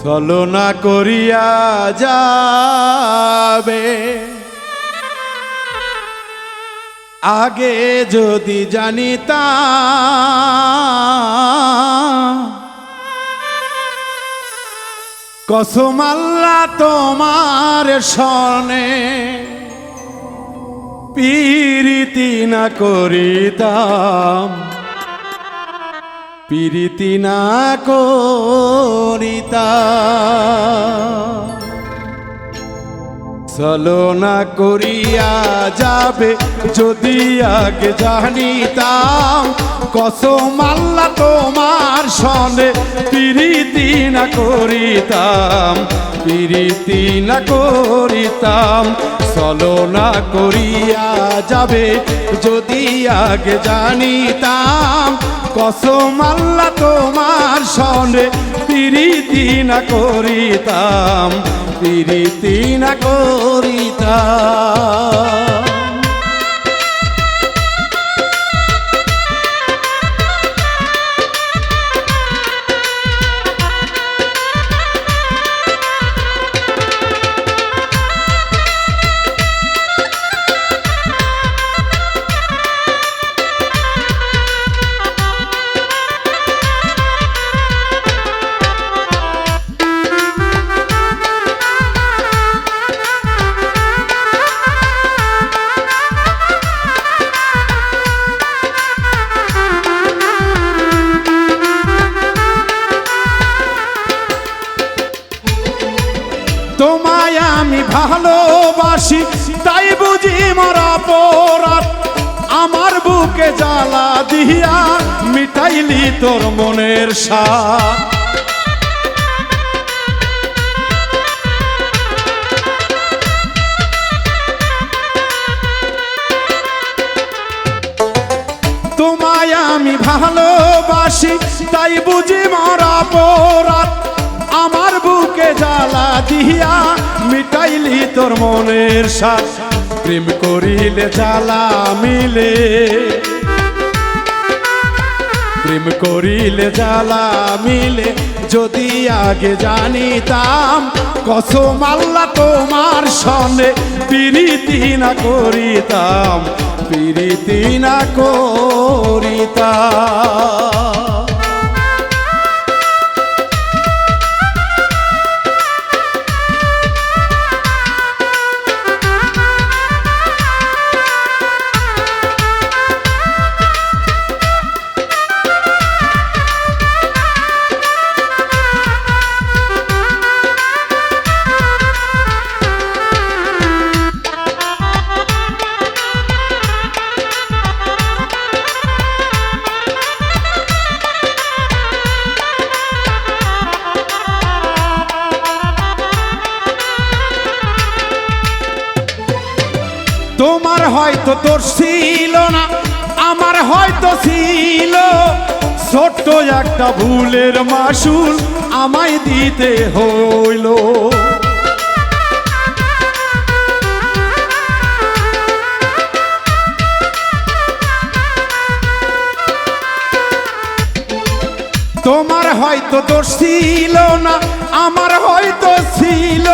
ছলনা করিয়া যাবে। আগে যদি জানিতাম কসমাল্লা তোমার সনে পিরিতি না করিতাম। পিরিতি না করিতাম ছলনা করিয়া যাবে, যদি আগে জানিতাম, কসম আল্লাহ তোমার সনে পিরিতি না করিতাম, পিরিতি না করিতাম। ছলনা করিয়া যাবে, যদি আগে জানিতাম, কসম আল্লাহ তোমার সনে পিরিতি না করিতাম। পিরিতি না করিতাম তোমায় আমি ভালোবাসি, তাই বুঝি মোর অপরাধ। আমার বুকে জ্বালা দিয়া মিটাইলি তোর মনের সাথ তোমায় আমি ভালোবাসি, তাই বুঝি মরা জ্বালা দিয়া মিটাইলি তোর মনের সাথ প্রেম করিলে জ্বালা মিলে। প্রেম করিলে জ্বালা মিলে। যদি আগে জানিতাম, কসম আল্লাহ তোমার সনে পিরিতি না করিতাম, পিরিতি না করিতাম। হয়তো তোর ছিল না, আমার হয়তো ছিল। ছোট্ট একটা ভুলের মাসুল আমায় দিতে হইল। তোমার হয়তো দোষ ছিল না, আমার হয়তো ছিল।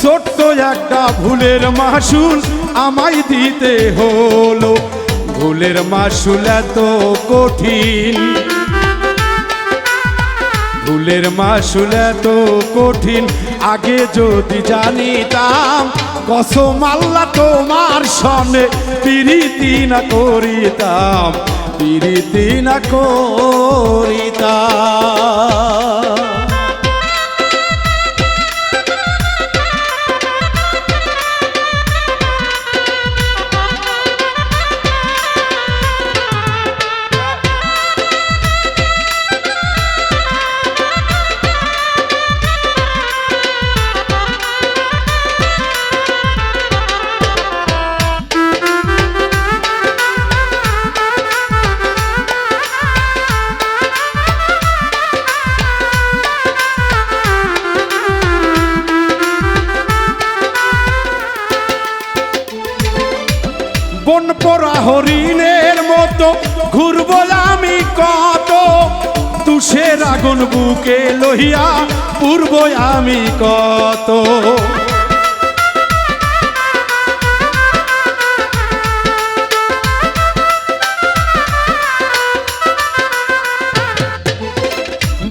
ছোট্ট একটা ভুলের মাসুল আমায় দিতে হলো। ভুলের মাসুল এত কঠিন। ভুলের মাসুল এত কঠিন। আগে যদি জানিতাম, কসম আল্লাহ তোমার সনে পিরিতি না করিতাম, পিরিতি না করিতাম। বন পরা হরিণের মতো ঘুরবো আমি কত? তুষের আগুন বুকে লহিয়া পূর্ব আমি কত?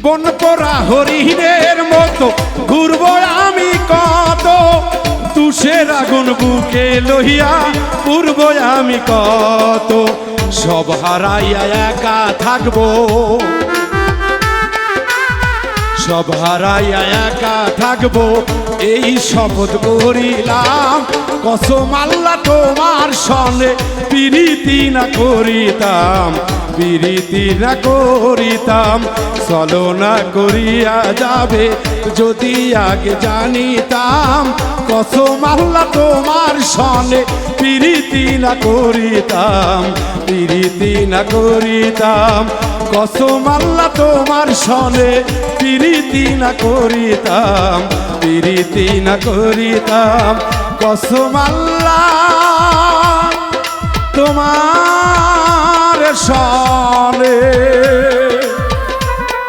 বন করা হরিণের মতো ঘুরব আমি কত? তুষের আগুন বুকে লহিয়া পূর্ব আমি কত? সব হারাইয়া একা থাকব। সব হারাইয়া একা থাকব, এই শপথ করিলাম। কসম আল্লাহ তোমার সনে পিরিতি না করিতাম, পিরিতি না করিতাম, চলো না করিয়া যাবে যদি আগে জানিতাম, কসম আল্লাহ তোমার সনে পিরিতি না করিতাম, পিরিতি না করিতাম, কসম আল্লাহ তোমার সনে পিরিতি না করিতাম, পিরিতি না করিতাম, কসম আল্লাহ তোমার সনে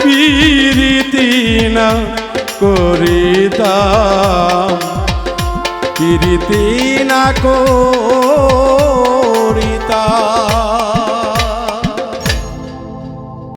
পিরিতি না করিতাম কীর্তি না করিতাম।